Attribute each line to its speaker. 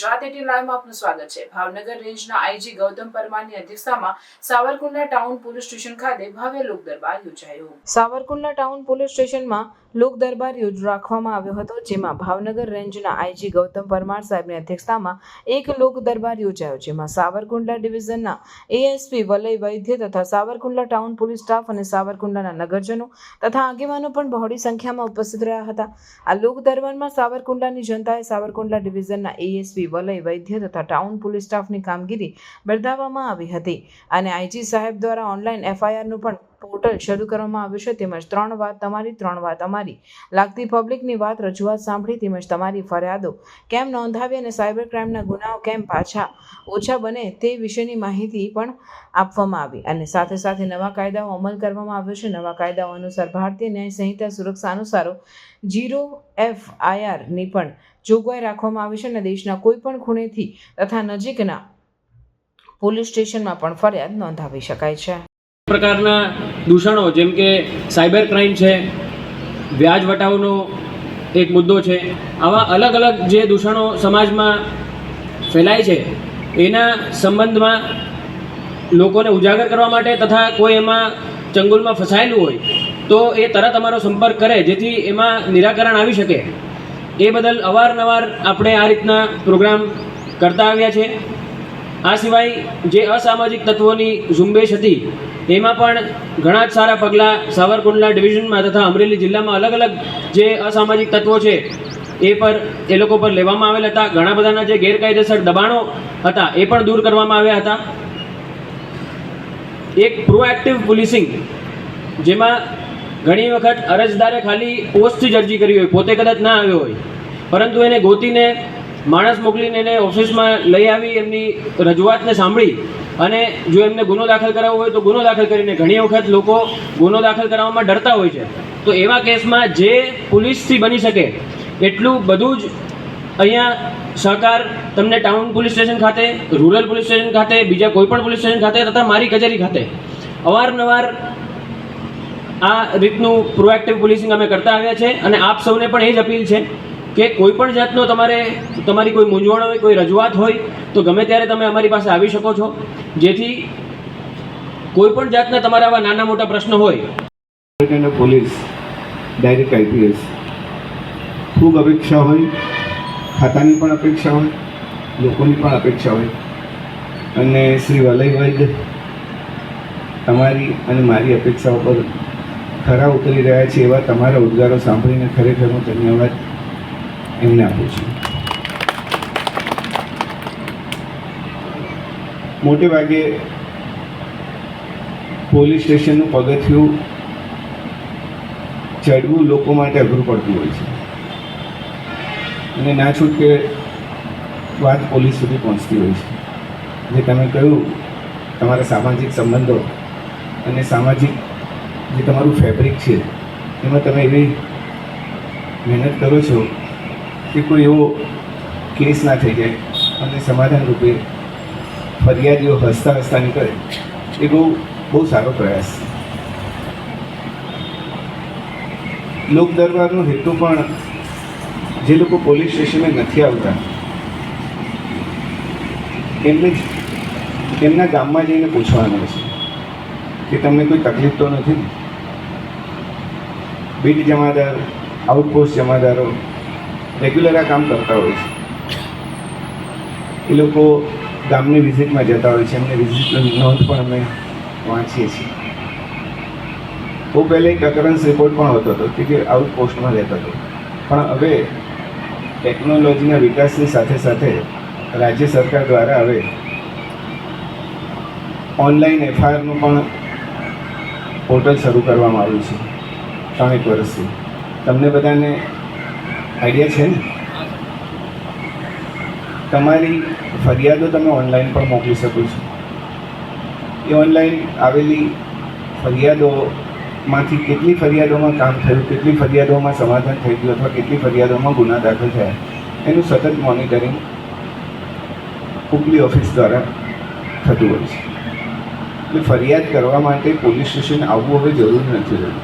Speaker 1: Gujarat at લાઈવમાં આપનું સ્વાગત છે. ભાવનગર રેન્જના આઈજી ગૌતમ પરમારની અધ્યક્ષતામાં સાવરકુંડલા ટાઉન પોલીસ સ્ટેશન ખાતે ભવ્ય લોક દરબાર યોજાયો. સાવરકુંડલા ટાઉન પોલીસ સ્ટેશનમાં લોક દરબાર રાખવામાં આવ્યો હતો, જેમાં ભાવનગર રેન્જના આઈજી ગૌતમ પરમાર સાહેબની અધ્યક્ષતામાં એક લોક દરબાર યોજાયો, જેમાં સાવરકુંડલા ડિવિઝનના એએસપી વલય વૈદ્ય તથા સાવરકુંડલા ટાઉન પોલીસ સ્ટાફ અને સાવરકુંડલાના નગરજનો તથા આગેવાનો પણ બહોળી સંખ્યામાં ઉપસ્થિત રહ્યા હતા. આ લોક દરબારમાં સાવરકુંડલાની જનતાએ સાવરકુંડલા ડિવિઝનના એએસપી વલય વૈદ્ય તથા ટાઉન પોલીસ સ્ટાફની કામગીરી બિરદાવવામાં આવી હતી. અને આઈજી સાહેબ દ્વારા ઓનલાઈન એફઆઈઆરનું પણ પોર્ટલ શરૂ કરવામાં આવ્યું છે તેમજ ત્રણ વાત તમારી, ત્રણ વાત અમારી. લાગતી પબ્લિકની વાત, રજૂઆત સાંભળી તેમજ તમારી ફરિયાદો. કેમ નોંધાવી અને સાયબર ક્રાઇમના ગુનાઓ કેમ પાછા ઓછા બને તે વિશેની માહિતી પણ આપવામાં આવી. અને સાથે સાથે નવા કાયદાઓ અમલ કરવામાં આવ્યો છે. નવા કાયદાઓ અનુસાર ભારતીય ન્યાય સંહિતા સુરક્ષા અનુસારો જીરો એફ આઈઆરની પણ જોગવાઈ રાખવામાં આવી છે અને દેશના કોઈપણ ખૂણેથી તથા નજીકના પોલીસ સ્ટેશનમાં પણ ફરિયાદ નોંધાવી શકાય છે.
Speaker 2: પ્રકારના દૂષણો, જેમ કે સાયબર ક્રાઇમ છે, વ્યાજ વટાવનો એક મુદ્દો છે, આવા અલગ અલગ જે દૂષણો સમાજમાં ફેલાય છે, એના સંબંધમાં લોકોને ઉજાગર કરવા માટે તથા કોઈ એમાં ચંગુલમાં ફસાયેલું હોય, તો એ તરત અમારો સંપર્ક કરે, જેથી એમાં નિરાકરણ આવી શકે. એ બદલ અવારનવાર આપણે આ રીતના પ્રોગ્રામ કરતા આવ્યા છે. આ સિવાય જે અસામાજિક તત્વોની ઝુંબેશ હતી, એમાં પણ ઘણા જ સારા પગલાં સાવરકુંડલા ડિવિઝનમાં તથા અમરેલી જિલ્લામાં અલગ અલગ જે અસામાજિક તત્વો છે, એ પર એ લોકો પર લેવામાં આવેલ હતા. ઘણા બધાના જે ગેરકાયદેસર દબાણો હતા, એ પણ દૂર કરવામાં આવ્યા હતા. એક પ્રોએક્ટિવ પોલીસિંગ જેમાં ઘણી વખત અરજદારે ખાલી પોસ્ટથી અરજી કરી હોય, પોતે કદાચ ના આવ્યો હોય, પરંતુ એને ગોતીને માણસ મોકલીને એને ઓફિસમાં લઈ આવી, એમની રજૂઆતને સાંભળી અને જો એમને ગુનો દાખલ કરાવવો હોય તો ગુનો દાખલ કરીને ઘણી વખત લોકો ગુનો દાખલ કરાવવામાં ડરતા હોય છે. તો એવા કેસમાં જે પોલીસથી બની શકે એટલું બધું જ અહીંયા સહકાર તમને ટાઉન પોલીસ સ્ટેશન ખાતે, રૂરલ પોલીસ સ્ટેશન ખાતે, બીજા કોઈ પણ પોલીસ સ્ટેશન ખાતે તથા મારી કચેરી ખાતે અવારનવાર આ રીતનું પ્રોએક્ટિવ પોલીસિંગ અમે કરતા આવ્યા છે અને આપ સૌને પણ એ જ અપીલ છે કે કોઈ પણ જાતનો તમારે, તમારી કોઈ મૂંઝવણ હોય, કોઈ રજૂઆત હોય, તો ગમે ત્યારે તમે અમારી પાસે આવી શકો છો. જેથી કોઈ પણ જાતના તમારા આવા નાના મોટા પ્રશ્નો હોય.
Speaker 3: પોલીસ ડાયરેક્ટ આઈપીએસ ખૂબ અપેક્ષા હોય, ખાતાની પણ અપેક્ષા હોય, લોકોની પણ અપેક્ષા હોય. અને શ્રી વલય વૈદ તમારી અને મારી અપેક્ષાઓ પર ખરા ઉતરી રહ્યા છે એવા તમારા ઉદ્ગારો સાંભળીને ખરેખર હું ધન્યવાદ એમને આપું છું મોટે ભાગે પોલીસ સ્ટેશનનું પગથિયું ચડવું લોકો માટે અઘરું પડતું હોય છે. અને ના છૂટકે વાત પોલીસ સુધી પહોંચતી હોય છે. જે તમે કહ્યું, તમારા સામાજિક સંબંધો અને સામાજિક જે તમારું ફેબ્રિક છે, એમાં તમે એવી મહેનત કરો છો કે કોઈ એવો કેસ ના થઈ જાય, અને સમાધાન રૂપે ફરિયાદીઓ હસતા હસતા નીકળે એ બહુ બહુ સારો પ્રયાસ. લોક દરબારનો હેતુ પણ જે લોકો પોલીસ સ્ટેશને નથી આવતા, એમને એમના ગામમાં જઈને પૂછવાનો છે કે તમને કોઈ તકલીફ તો નથી બીટ જમાદાર આઉટપોસ્ટ જમાદારો રેગ્યુલર આ કામ કરતા હોય છે. એ લોકો ગામની વિઝિટમાં જતા હોય છે. એમને વિઝિટની નોંધ પણ અમે વાંચીએ છીએ. બહુ પહેલાં એક અકરન્સ રિપોર્ટ પણ હોતો હતો કે જે આઉટપોસ્ટમાં રહેતો હતો. પણ હવે ટેકનોલોજીના વિકાસની સાથે સાથે રાજ્ય સરકાર દ્વારા હવે ઓનલાઈન એફઆઈઆરનું પણ પોર્ટલ શરૂ કરવામાં આવ્યું છે. ત્રણેક વર્ષથી. તમને બધાને આઈડિયા છે ને? તમારી ફરિયાદો તમે ઓનલાઈન પણ મોકલી શકો છો. એ ઓનલાઈન આવેલી ફરિયાદોમાંથી કેટલી ફરિયાદોમાં કામ થયું, કેટલી ફરિયાદોમાં સમાધાન થઈ ગયું અથવા કેટલી ફરિયાદોમાં ગુના દાખલ થયા, એનું સતત મોનિટરિંગ ઉપલી ઓફિસ દ્વારા થતું હોય છે. એટલે ફરિયાદ કરવા માટે પોલીસ સ્ટેશન આવવું હવે જરૂર નથી રહ્યું.